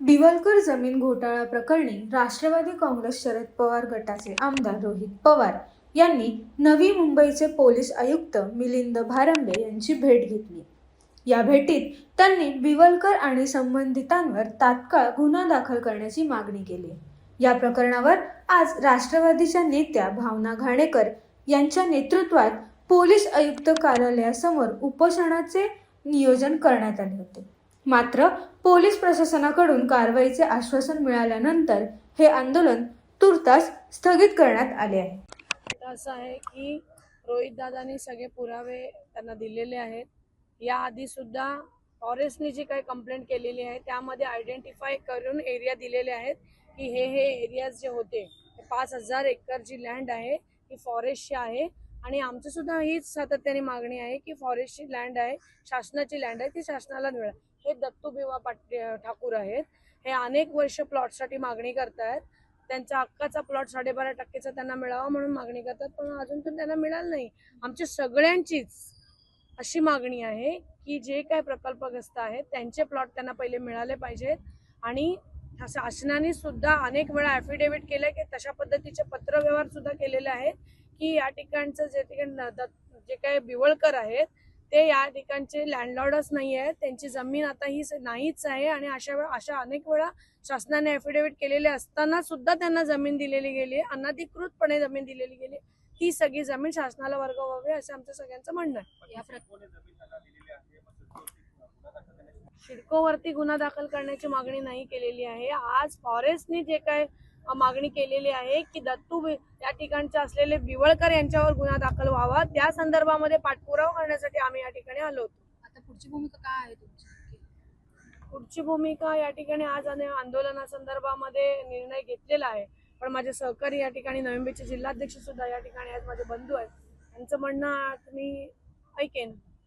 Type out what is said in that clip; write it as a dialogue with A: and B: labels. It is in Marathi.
A: बिवलकर जमीन घोटाळा प्रकरणी राष्ट्रवादी काँग्रेस शरद पवार गटाचे आमदार रोहित पवार यांनी नवी मुंबईचे पोलीस आयुक्त मिलिंद भारंबे यांची भेट घेतली. या भेटीत त्यांनी बिवलकर आणि संबंधितांवर तात्काळ गुन्हा दाखल करण्याची मागणी केली. या प्रकरणावर आज राष्ट्रवादीच्या नेत्या भावना घाणेकर यांच्या नेतृत्वात पोलीस आयुक्त कार्यालयासमोर उपोषणाचे नियोजन करण्यात आले होते. मात्र पोलीस प्रशासनाकडून कारवाईचे आश्वासन मिळाल्यानंतर हे आंदोलन तुर्तास स्थगित करण्यात आले आहे.
B: असं आहे की रोहित दादानी सगळे पुरावे त्यांना दिलेले आहेत. याआधी सुद्धा फॉरेस्टने जी काही कंप्लेंट केलेली आहे त्यामध्ये आयडेंटिफाय करून एरिया दिलेले आहेत की हे हे एरियाज जे होते पाच हजार एकर जी लँड आहे ही फॉरेस्टची आहे आणि आमचं सुद्धा हीच सातत्याने मागणी आहे की फॉरेस्टची लँड आहे शासनाची लँड आहे ती शासनाला मिळेल. हे दत्तू भिवा पाट ठाकूर आहेत. हे अनेक वर्ष प्लॉटसाठी मागणी करतायत. त्यांचा हक्काचा प्लॉट साडेबारा टक्केचा त्यांना मिळावा म्हणून मागणी करतात पण अजून पण त्यांना मिळालं नाही. आमच्या सगळ्यांचीच अशी मागणी आहे की जे काय प्रकल्पग्रस्त आहेत त्यांचे प्लॉट त्यांना पहिले मिळाले पाहिजेत. आणि शासनाने सुद्धा अनेक वेळा ॲफिडेव्हिट केलं की तशा पद्धतीचे पत्रव्यवहार सुद्धा केलेले आहेत. की या ठिकाणचं जे ठिकाण जे काही बिवळकर आहेत ते या ठिकाणचे लँडलॉर्डच नाही आहेत. त्यांची जमीन आता ही नाहीच आहे आणि अशा वेळा अशा अनेक वेळा शासनाने ॲफिडेव्हिट केलेले असताना सुद्धा त्यांना जमीन दिलेली गेली अनधिकृतपणे जमीन दिलेली गेली ती सगळी जमीन शासनाला वर्ग व्हावी असं आमचं सगळ्यांचं म्हणणं आहे.
C: या
B: सिडकोवरती गुन्हा दाखल करण्याची मागणी नाही केलेली आहे. आज फॉरेस्टने जे काय मागणी केलेली आहे की दत्तू या ठिकाणचे असलेले बिवळकर यांच्यावर गुन्हा दाखल व्हावा. त्या संदर्भामध्ये पाठपुरावा करण्यासाठी आम्ही या ठिकाणी आलो होतो.
C: आता पुढची भूमिका काय आहे तुमची?
B: पुढची भूमिका या ठिकाणी आज आंदो- आंदोलनासंदर्भामध्ये निर्णय घेतलेला आहे. पण माझे सहकारी या ठिकाणी नवी मुंबईचे जिल्हाध्यक्ष सुद्धा या ठिकाणी आज माझे बंधू आहेत. त्यांचं म्हणणं मी ऐकेन.